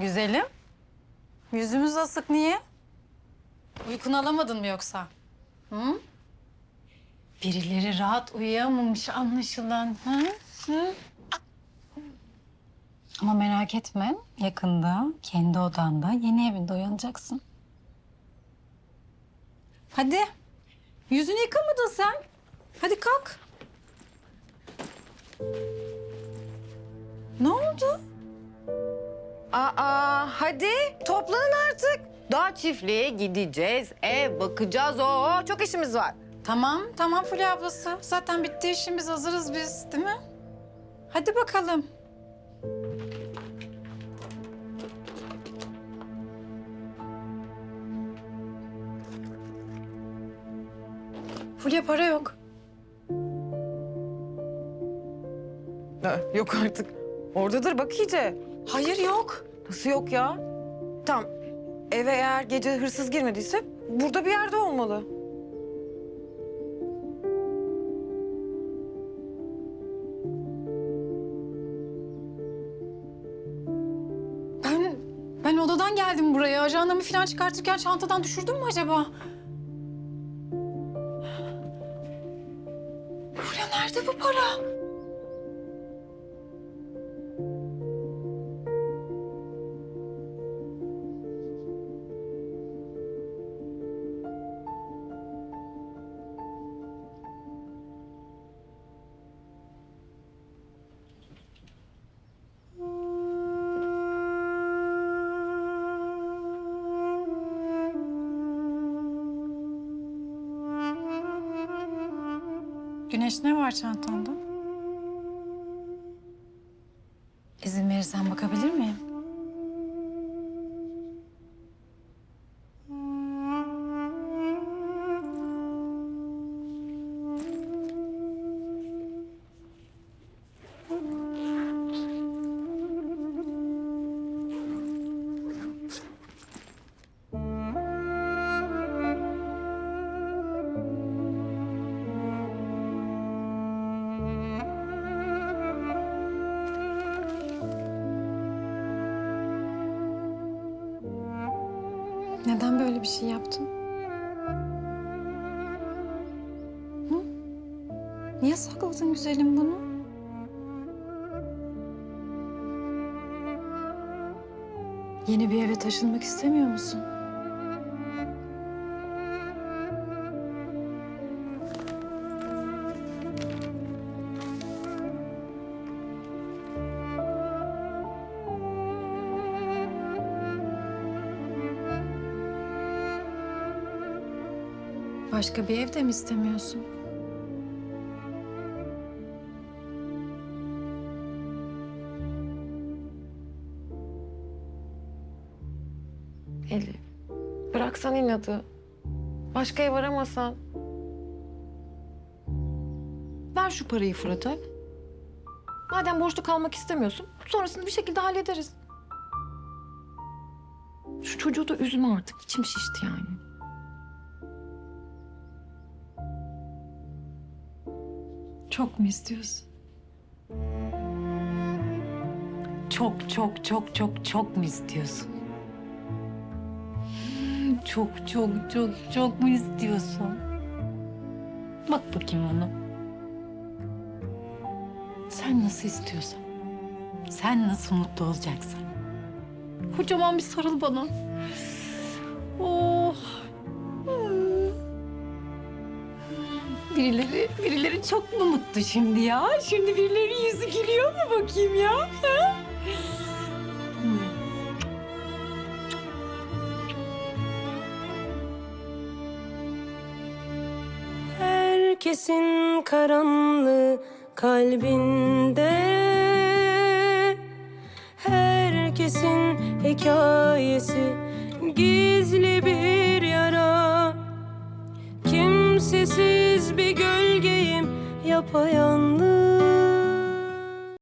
Güzelim. Yüzümüz asık niye? Uykunu alamadın mı yoksa? Hı? Birileri rahat uyuyamamış anlaşılan. Hı? Hı? Ama merak etme, yakında kendi odanda, yeni evinde uyanacaksın. Hadi. Yüzünü yıkamadın sen. Hadi kalk. Ne oldu? Aa hadi toplanın artık. Dağ çiftliğe gideceğiz, ev bakacağız. Oo çok işimiz var. Tamam, tamam Fulya ablası. Zaten bitti işimiz, hazırız biz, değil mi? Hadi bakalım. Fulya para yok. yok artık. Oradadır bak iyice. Hayır yok. Nasıl yok ya? Tamam. Eve eğer gece hırsız girmediyse burada bir yerde olmalı. Ben ben odadan geldim buraya. Ajandamı falan çıkartırken çantadan düşürdüm mü acaba? Fulya nerede bu para? Güneş ne var çantanda? İzin verirsen bakabilir miyim? Neden böyle bir şey yaptın? Hı? Niye sakladın güzelim bunu? Yeni bir eve taşınmak istemiyor musun? Başka bir ev de mi istemiyorsun? Elif, bıraksan inadı. Başka ev aramasan. Ver şu parayı Fırat'a. Madem borçlu kalmak istemiyorsun, sonrasını bir şekilde hallederiz. Şu çocuğu da üzme artık. İçim şişti yani. Çok mu istiyorsun? Çok çok çok çok çok mu istiyorsun? Çok çok çok çok mu istiyorsun? Bak bakayım ona. Sen nasıl istiyorsan. Sen nasıl mutlu olacaksın. Kocaman bir sarıl bana. Oh. Birileri, birileri çok mu mutlu şimdi ya? Şimdi birilerinin yüzü gülüyor mu bakayım ya? Ha? Herkesin karanlığı kalbinde Herkesin hikayesi gizli yapayalnız